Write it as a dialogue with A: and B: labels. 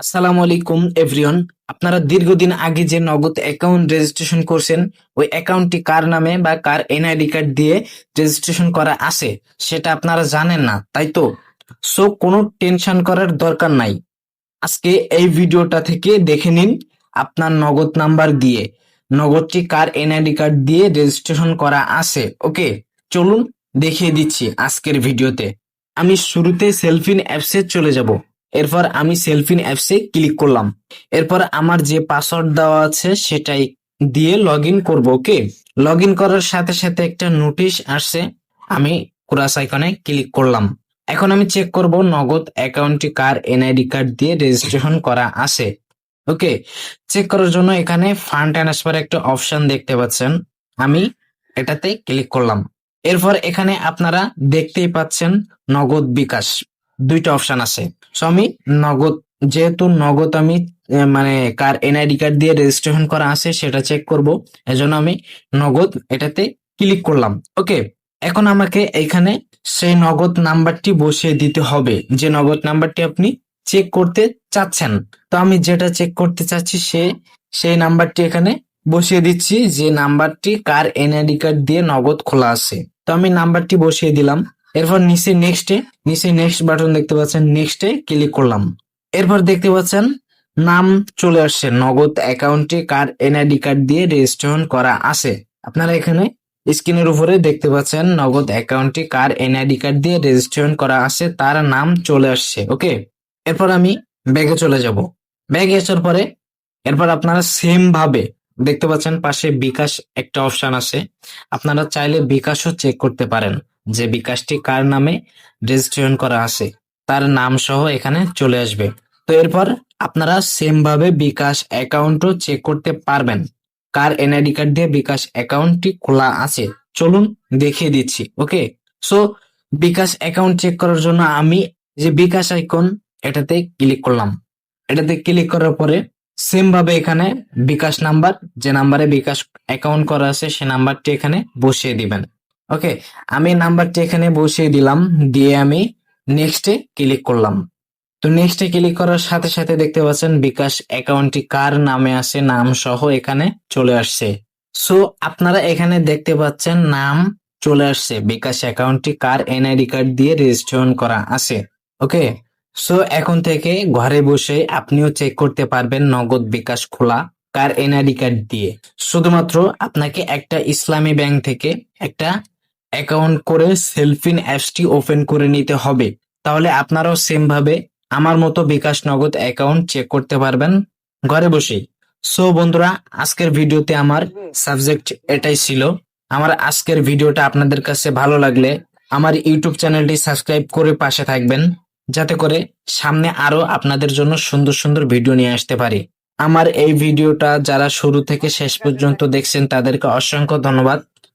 A: আসসালামু আলাইকুম, এভরিওয়ান। আপনারা দীর্ঘদিন আগে যে নগদ অ্যাকাউন্ট রেজিস্ট্রেশন করছেন, ওই অ্যাকাউন্টটি কার নামে বা কার এনআইডি কার্ড দিয়ে রেজিস্ট্রেশন করা আছে, সেটা আপনারা জানেন না, তাই তো? সো কোনো টেনশন করার দরকার নাই। আজকে এই ভিডিওটা থেকে দেখে নিন আপনার নগদ নাম্বার দিয়ে, নগদটি কার এনআইডি কার্ড দিয়ে রেজিস্ট্রেশন করা আছে, ওকে? চলুন দেখিয়ে দিচ্ছি আজকের ভিডিওতে। আমি শুরুতে সেলফিন অ্যাপসে চলে যাব। এরপর আমি সেলফিন অ্যাপসে ক্লিক করলাম। এরপর আমার যে পাসওয়ার্ড দেওয়া আছে সেটাই দিয়ে লগ ইন করব ওকে লগ ইন করার সাথে সাথে একটা নোটিশ আসছে, আমি ক্রাস আইকনে ক্লিক করলাম। এখন আমি চেক করব নগদ অ্যাকাউন্টটি কার এনআইডি কার্ড দিয়ে রেজিস্ট্রেশন করা আছে ওকে চেক করার জন্য এখানে ফান্ড ট্রান্সফার একটা অপশন দেখতে পাচ্ছেন, আমি এটাতে ক্লিক করলাম। এরপর এখানে আপনারা দেখতেই পাচ্ছেন নগদ বিকাশ। দুইটা অপশন আছে। সো আমি নগদ, যেহেতু নগদ আমি মানে কার এনআইডি কার্ড দিয়ে রেজিস্ট্রেশন করা আছে, সেটা চেক করব। এজন্য আমি নগদ এটাতে ক্লিক করলাম। ওকে এখন আমাকে এখানে সেই নগদ নাম্বারটি বসিয়ে দিতে হবে। যে নগদ নাম্বারটি আপনি চেক করতে চাচ্ছেন। তো আমি যেটা চেক করতে চাচ্ছি, সে, সেই নাম্বারটি এখানে বসিয়ে দিচ্ছি, যে নাম্বারটি কার এনআইডি কার্ড দিয়ে নগদ খোলা আছে। তো আমি নাম্বারটি বসিয়ে দিলাম। এরপর নিচে নেক্সটে নিচে নেক্সট বাটন দেখতে পাচ্ছেন নেক্সটে ক্লিক করলাম। এরপর দেখতে পাচ্ছেন, নাম চলে আসছে, নগদ অ্যাকাউন্টে কার এনআইডি কার্ড দিয়ে রেজিস্ট্রেশন করা আছে। আপনারা এখানে স্ক্রিনের উপরে দেখতে পাচ্ছেন, নগদ অ্যাকাউন্টে কার এনআইডি কার্ড দিয়ে রেজিস্ট্রেশন করা আছে, তার নাম চলে আসছে ওকে এরপর আমি ব্যাগে চলে যাব। ব্যাগে আসার পরে, এরপর আপনারা সেম ভাবে দেখতে পাচ্ছেন, পাশে বিকাশ একটা অপশন আছে। আপনারা চাইলে বিকাশও চেক করতে পারেন। যে বিকাশটি কার নামে রেজিস্ট্রেশন করা আছে, তার নাম সহ এখানে চলে আসবে। তো এরপর আপনারা সেম ভাবে বিকাশ অ্যাকাউন্টও চেক করতে পারবেন। কার এনআইডি কার্ড দিয়ে বিকাশ অ্যাকাউন্টটি খোলা আছে, চলুন দেখিয়ে দিচ্ছি okay so bKash account check করার জন্য আমি যে বিকাশ আইকন এটাতে ক্লিক করলাম। এটাতে ক্লিক করার পরে সেম ভাবে এখানে বিকাশ নাম্বার যে নাম্বারে বিকাশ অ্যাকাউন্ট করা আছে, সে নাম্বারটি এখানে বসিয়ে দিবেন। ওকে আমি নাম্বারটি এখানে বসিয়ে দিলাম। দিয়ে আমি নেক্সটে ক্লিক করলাম। তো নেক্সটে ক্লিক করার সাথে সাথে দেখতে পাচ্ছেন বিকাশ অ্যাকাউন্টটি কার নামে আসে নাম সহ এখানে চলে আসছে। সো আপনারা এখানে দেখতে পাচ্ছেন নাম চলে আসছে। বিকাশ অ্যাকাউন্টটি কার এনআইডি কার্ড দিয়ে রেজিস্ট্রেশন করা আছে। ওকে সো এখন থেকে ঘরে বসে আপনিও চেক করতে পারবেন নগদ বিকাশ খোলা কার এনআইডি কার্ড দিয়ে। শুধুমাত্র আপনাকে একটা ইসলামী ব্যাংক থেকে একটা অ্যাকাউন্ট করে সেলফিন অ্যাপসটি ওপেন করে নিতে হবে। তাহলে আপনারাও সেম ভাবে আমার মতো বিকাশ নগদ অ্যাকাউন্ট চেক করতে পারবেন ঘরে বসেই। সো বন্ধুরা, আজকের ভিডিওতে আমার সাবজেক্ট এটাই ছিল। আমার আজকের ভিডিওটা আপনাদের কাছে ভালো লাগলে আমার ইউটিউব চ্যানেলটি সাবস্ক্রাইব করে পাশে থাকবেন, যাতে করে সামনে আরও আপনাদের জন্য সুন্দর সুন্দর ভিডিও নিয়ে আসতে পারি। আমার এই ভিডিওটা যারা শুরু থেকে শেষ পর্যন্ত দেখছেন, তাদেরকে অসংখ্য ধন্যবাদ।